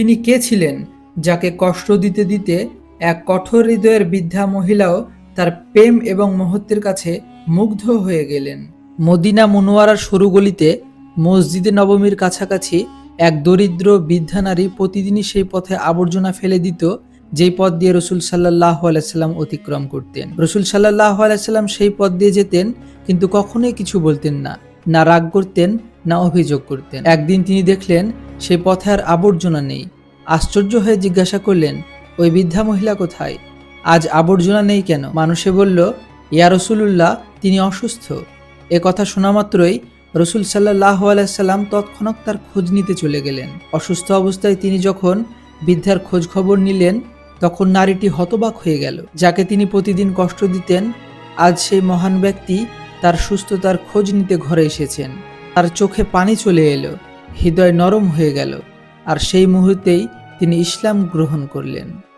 তিনি কে ছিলেন যাকে কষ্ট দিতে দিতে এক কঠোর হৃদয়ের বৃদ্ধা মহিলাও তার প্রেম এবং মহত্বের কাছে মুগ্ধ হয়ে গেলেন। মদিনা মনোয়ারার সরু গলিতে মসজিদে নবমীর কাছাকাছি এক দরিদ্র বৃদ্ধা নারী প্রতিদিনই সেই পথে আবর্জনা ফেলে দিত, যেই পথ দিয়ে রসুল সাল্লাহ আলাইসাল্লাম অতিক্রম করতেন। রসুল সাল্লাহ আলাইসাল্লাম সেই পথ দিয়ে যেতেন, কিন্তু কখনোই কিছু বলতেন না। না রাগ করতেন না অভিযোগ করতেন। একদিন তিনি দেখলেন, সে পথে আর আবর্জনা নেই। আশ্চর্য হয়ে জিজ্ঞাসা করলেন, ওই বৃদ্ধা মহিলা কোথায়? আজ আবর্জনা নেই কেন? মানুষে বলল, ইয়া রসুলুল্লাহ, তিনি অসুস্থ। এ কথা শোনা মাত্রই রসুল সাল্লাহ আলাইসাল্লাম তৎক্ষণাৎ তার খোঁজ নিতে চলে গেলেন। অসুস্থ অবস্থায় তিনি যখন বৃদ্ধার খোঁজ খবর নিলেন, তখন নারীটি হতবাক হয়ে গেল। যাকে তিনি প্রতিদিন কষ্ট দিতেন, আজ সেই মহান ব্যক্তি তার সুস্থতার খোঁজ নিতে ঘরে এসেছেন। তার চোখে পানি চলে এলো, হৃদয় নরম হয়ে গেল, আর সেই মুহূর্তেই তিনি ইসলাম গ্রহণ করলেন।